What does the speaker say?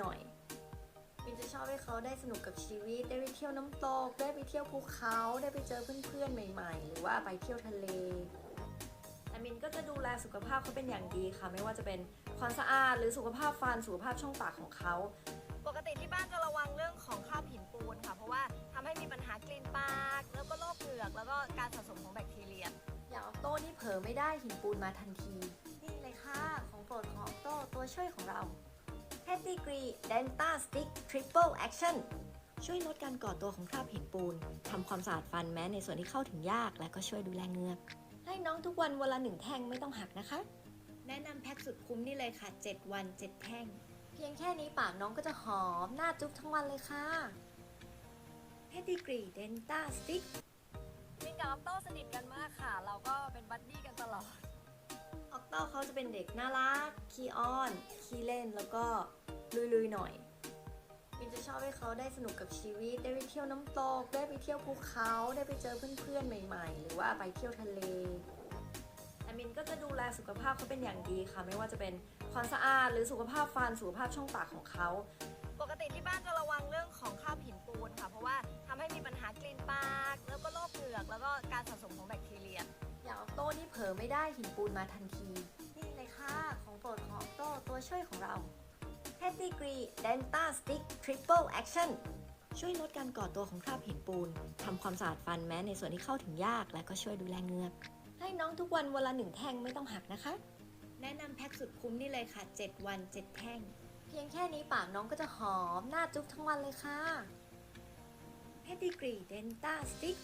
หน่อยมินจะชอบให้เขาได้สนุกกับชีวิต ได้ไปเที่ยวน้ำตก ได้ไปเที่ยวภูเขา ได้ไปเจอเพื่อนๆใหม่ ๆ หรือว่าไปเที่ยวทะเลแต่มินก็จะดูแลสุขภาพเขาเป็นอย่างดีค่ะ ไม่ว่าจะเป็นความสะอาดหรือสุขภาพฟันสุขภาพช่องปากของเขา ปกติที่บ้านจะระวังเรื่องของคราบหินปูนค่ะ เพราะว่าทำให้มีปัญหากลิ่นปาก แล้วก็โรคเหงือก แล้วก็การสะสมของแบคทีเรีย อย่างออกโต้นี่เผลอไม่ได้หินปูนมาทันที นี่เลยค่ะ ของโปรดของออกโต้ตัวช่วยของเรา Pedigree Denta Stick Triple Action ช่วยลดการก่อตัวของคราบหินปูน ทำความสะอาดฟันแม้ในส่วนที่เข้าถึงยาก และก็ช่วยดูแลเหงือก ให้น้องทุกวันวันละหนึ่งแท่งไม่ต้องหักนะคะ แนะนำแพ็กสุดคุ้มนี่เลยค่ะ 7 วัน 7 แท่ง เพียงแค่นี้ปากน้องก็จะหอม หน้าจุ๊บทั้งวันเลยค่ะ Pedigree Denta Stick มินกับออกโต้สนิทกันมากค่ะ เราก็เป็นบัดดี้กันตลอด ออกโต้เขาจะเป็นเด็กน่ารัก ขี้อ้อน ขี้เล่นแล้วก็ ลุยๆหน่อยมินจะชอบให้เขาได้สนุกกับชีวิต ได้ไปเที่ยวน้ำตก ได้ไปเที่ยวภูเขา ได้ไปเจอเพื่อนๆใหม่ ๆ หรือว่าไปเที่ยวทะเลแต่มินก็จะดูแลสุขภาพเขาเป็นอย่างดีค่ะ ไม่ว่าจะเป็นความสะอาดหรือสุขภาพฟันสุขภาพช่องปากของเขา ปกติที่บ้านจะระวังเรื่องของคราบหินปูนค่ะ เพราะว่าทำให้มีปัญหากลิ่นปาก แล้วก็โรคเหงือก แล้วก็การสะสมของแบคทีเรีย อย่างออกโต้นี่เผลอไม่ได้หินปูนมาทันที นี่เลยค่ะ ของโปรดของออกโต้ตัวช่วยของเรา Pedigree Denta Stick Triple Action ช่วยลดการก่อตัวของคราบหินปูน ทำความสะอาดฟันแม้ในส่วนที่เข้าถึงยาก และก็ช่วยดูแลเหงือก ให้น้องทุกวันวันละหนึ่งแท่งไม่ต้องหักนะคะ แนะนำแพ็กสุดคุ้มนี่เลยค่ะ 7 วัน 7 แท่ง เพียงแค่นี้ปากน้องก็จะหอม หน้าจุ๊บทั้งวันเลยค่ะ Pedigree Denta Stick